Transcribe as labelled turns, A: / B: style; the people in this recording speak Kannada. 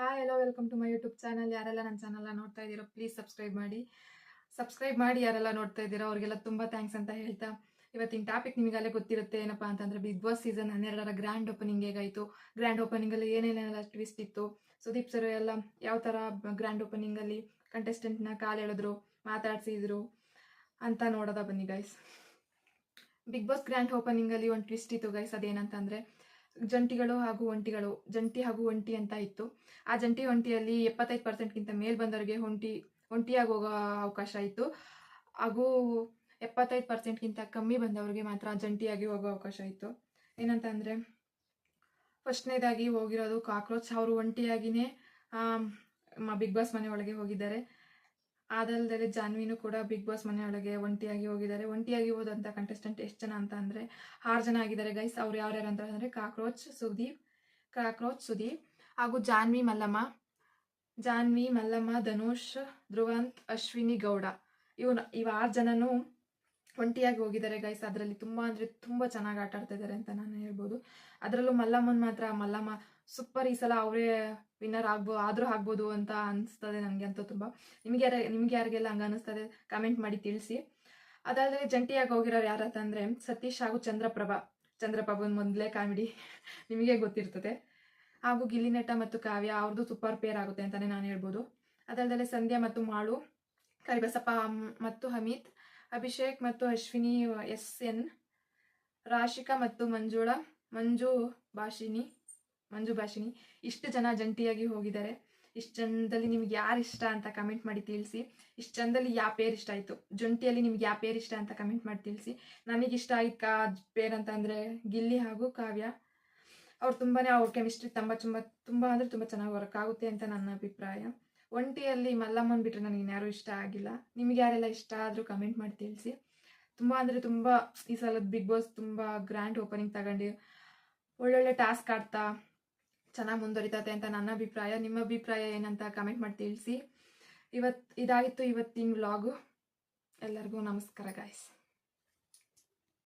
A: Hi hello welcome to my YouTube channel ಯಾರೆಲ್ಲ ನನ್ನ ಚಾನಲ್ನ ನೋಡ್ತಾ ಇದ್ದೀರೋ ಪ್ಲೀಸ್ ಸಬ್ಸ್ಕ್ರೈಬ್ ಮಾಡಿ. ಸಬ್ಸ್ಕ್ರೈಬ್ ಮಾಡಿ ಯಾರೆಲ್ಲ ನೋಡ್ತಾ ಇದ್ದೀರೋ, ಅವ್ರಿಗೆಲ್ಲ ತುಂಬ ಥ್ಯಾಂಕ್ಸ್ ಅಂತ ಹೇಳ್ತಾ. ಇವತ್ತಿನ ಟಾಪಿಕ್ ನಿಮಗಲ್ಲೇ ಗೊತ್ತಿರುತ್ತೆ ಏನಪ್ಪ ಅಂತಂದ್ರೆ ಬಿಗ್ ಬಾಸ್ ಸೀಸನ್ ಹನ್ನೆರಡರ ಗ್ರ್ಯಾಂಡ್ ಓಪನಿಂಗ್ ಹೇಗಾಯಿತು? ಗ್ರ್ಯಾಂಡ್ ಓಪನಿಂಗಲ್ಲಿ ಏನೇನೆಲ್ಲ ಟ್ವಿಸ್ಟ್ ಇತ್ತು? ಸುದೀಪ್ ಸರ್ ಎಲ್ಲ ಯಾವ ಥರ ಗ್ರ್ಯಾಂಡ್ ಓಪನಿಂಗಲ್ಲಿ ಕಂಟೆಸ್ಟೆಂಟ್ನ ಕಾಲು ಎಳೆದ್ರು, ಮಾತಾಡ್ಸಿದ್ರು ಅಂತ ನೋಡೋದ ಬನ್ನಿ ಗೈಸ್ ಬಿಗ್ ಬಾಸ್ ಗ್ರ್ಯಾಂಡ್ ಓಪನಿಂಗಲ್ಲಿ ಒಂದು ಟ್ವಿಸ್ಟ್ ಇತ್ತು ಗೈಸ್ ಅದೇನಂತಂದರೆ ಜಂಟಿಗಳು ಹಾಗೂ ಒಂಟಿಗಳು, ಜಂಟಿ ಹಾಗೂ ಒಂಟಿ ಅಂತ ಇತ್ತು. ಆ ಜಂಟಿ ಒಂಟಿಯಲ್ಲಿ ಎಪ್ಪತ್ತೈದು ಪರ್ಸೆಂಟ್ಗಿಂತ ಮೇಲ್ ಬಂದವರಿಗೆ ಒಂಟಿ ಒಂಟಿಯಾಗಿ ಹೋಗೋ ಅವಕಾಶ ಇತ್ತು. ಹಾಗೂ ಎಪ್ಪತ್ತೈದು ಪರ್ಸೆಂಟ್ಗಿಂತ ಕಮ್ಮಿ ಬಂದವರಿಗೆ ಮಾತ್ರ ಜಂಟಿಯಾಗಿ ಹೋಗೋ ಅವಕಾಶ ಇತ್ತು. ಏನಂತ ಅಂದರೆ ಫಸ್ಟ್ನೇದಾಗಿ ಹೋಗಿರೋದು ಕಾಕ್ರೋಚ್. ಅವರು ಒಂಟಿಯಾಗಿಯೇ ಬಿಗ್ ಬಾಸ್ ಮನೆ ಒಳಗೆ ಹೋಗಿದ್ದಾರೆ. ಅದಲ್ಲದೆ ಜಾನ್ವಿನೂ ಕೂಡ ಬಿಗ್ ಬಾಸ್ ಮನೆಯೊಳಗೆ ಒಂಟಿಯಾಗಿ ಹೋಗಿದ್ದಾರೆ. ಒಂಟಿಯಾಗಿ ಹೋದಂಥ ಕಂಟೆಸ್ಟೆಂಟ್ ಎಷ್ಟು ಜನ ಅಂತ ಅಂದರೆ ಆರು ಜನ ಆಗಿದ್ದಾರೆ ಗೈಸ್ ಅವ್ರು ಯಾರ್ಯಾರು ಅಂತ ಅಂದರೆ ಕಾಕ್ರೋಚ್, ಸುದೀಪ್ ಕಾಕ್ರೋಚ್, ಸುದೀಪ್ ಹಾಗೂ ಜಾನ್ವಿ ಮಲ್ಲಮ್ಮ. ಜಾನ್ವಿ ಮಲ್ಲಮ್ಮ, ಧನುಷ್, ಧ್ರುವಂತ್, ಅಶ್ವಿನಿ ಗೌಡ. ಇವನು ಇವ ಆರು ಜನನೂ ಒಂಟಿಯಾಗಿ ಹೋಗಿದ್ದಾರೆ ಗೈಸ್ ಅದರಲ್ಲಿ ತುಂಬ ಅಂದರೆ ತುಂಬ ಚೆನ್ನಾಗಿ ಆಟ ಆಡ್ತಾ ಇದ್ದಾರೆ ಅಂತ ನಾನು ಹೇಳ್ಬೋದು. ಅದರಲ್ಲೂ ಮಲ್ಲಮ್ಮನ್ ಮಾತ್ರ, ಮಲ್ಲಮ್ಮ ಸೂಪರ್ ಈ ಸಲ ಅವರೇ ವಿನ್ನರ್ ಆಗ್ಬೋ, ಆದರೂ ಆಗ್ಬೋದು ಅಂತ ಅನಿಸ್ತದೆ ನನಗೆ ಅಂತೂ ತುಂಬ. ನಿಮ್ಗೆ ಯಾರ, ನಿಮ್ಗೆ ಯಾರಿಗೆಲ್ಲ ಹಂಗೆ ಅನಿಸ್ತದೆ ಕಮೆಂಟ್ ಮಾಡಿ ತಿಳಿಸಿ. ಅದಾದರೆ ಜಂಟಿಯಾಗಿ ಹೋಗಿರೋರು ಯಾರಂತಂದರೆ ಸತೀಶ್ ಹಾಗೂ ಚಂದ್ರಪ್ರಭಾ. ಚಂದ್ರಪ್ರಭನ್ ಮೊದಲೇ ಕಾಮಿಡಿ ನಿಮಗೆ ಗೊತ್ತಿರ್ತದೆ. ಹಾಗೂ ಗಿಲ್ಲಿನಟ ಮತ್ತು ಕಾವ್ಯ ಅವ್ರದ್ದು ಸೂಪರ್ ಪೇರ್ ಆಗುತ್ತೆ ಅಂತಲೇ ನಾನು ಹೇಳ್ಬೋದು. ಅದಲ್ಲದೆ ಸಂಧ್ಯಾ ಮತ್ತು ಮಾಳು, ಕರಿಬಸಪ್ಪ ಮತ್ತು ಹಮೀದ್. ಅಭಿಷೇಕ್ ಮತ್ತು ಅಶ್ವಿನಿ ಎಸ್ ಎನ್ ರಾಶಿಕಾ ಮತ್ತು ಮಂಜುಳ, ಮಂಜು ಭಾಷಿನಿ ಮಂಜು ಭಾಷಿನಿ ಇಷ್ಟು ಜನ ಜಂಟಿಯಾಗಿ ಹೋಗಿದ್ದಾರೆ. ಇಷ್ಟು ಜನದಲ್ಲಿ ನಿಮ್ಗೆ ಯಾರು ಇಷ್ಟ ಅಂತ ಕಮೆಂಟ್ ಮಾಡಿ ತಿಳಿಸಿ. ಇಷ್ಟು ಜನದಲ್ಲಿ ಯಾವ ಪೇರ್ ಇಷ್ಟ ಆಯಿತು? ಜಂಟಿಯಲ್ಲಿ ನಿಮ್ಗೆ ಯಾವ ಪೇರ್ ಇಷ್ಟ ಅಂತ ಕಮೆಂಟ್ ಮಾಡಿ ತಿಳಿಸಿ. ನನಗೆ ಇಷ್ಟ ಆಯ್ತು ಕಾ ಪೇರ್ ಅಂತ ಅಂದರೆ ಗಿಲ್ಲಿ ಹಾಗೂ ಕಾವ್ಯ. ಅವ್ರು ತುಂಬಾ ಅವ್ರ ಕೆಮಿಸ್ಟ್ರಿ ತುಂಬ ತುಂಬ ತುಂಬ ಅಂದರೆ ತುಂಬ ಚೆನ್ನಾಗಿ ವರ್ಕ್ ಆಗುತ್ತೆ ಅಂತ ನನ್ನ ಅಭಿಪ್ರಾಯ. ಒಂಟಿಯಲ್ಲಿ ಮಲ್ಲಮ್ಮನ್ ಬಿಟ್ಟರೆ ನನಗೆ ಯಾರೂ ಇಷ್ಟ ಆಗಿಲ್ಲ. ನಿಮ್ಗೆ ಯಾರೆಲ್ಲ ಇಷ್ಟ ಆದರೂ ಕಮೆಂಟ್ ಮಾಡಿ ತಿಳಿಸಿ. ತುಂಬ ಅಂದರೆ ತುಂಬ ಈ ಸಲದ ಬಿಗ್ ಬಾಸ್ ತುಂಬ ಗ್ರ್ಯಾಂಡ್ ಓಪನಿಂಗ್ ತಗೊಂಡು ಒಳ್ಳೊಳ್ಳೆ ಟಾಸ್ಕ್ ಆಡ್ತಾ, ಚೆನ್ನಾಗಿ ಮುಂದುವರಿತತೆ ಅಂತ ನನ್ನ ಅಭಿಪ್ರಾಯ. ನಿಮ್ಮ ಅಭಿಪ್ರಾಯ ಏನಂತ ಕಮೆಂಟ್ ಮಾಡಿ ತಿಳಿಸಿ. ಇವತ್ತು ಇದಾಗಿತ್ತು ಇವತ್ತಿನ ವ್ಲಾಗು ಎಲ್ಲರಿಗೂ ನಮಸ್ಕಾರ ಗಾಯ್ಸ್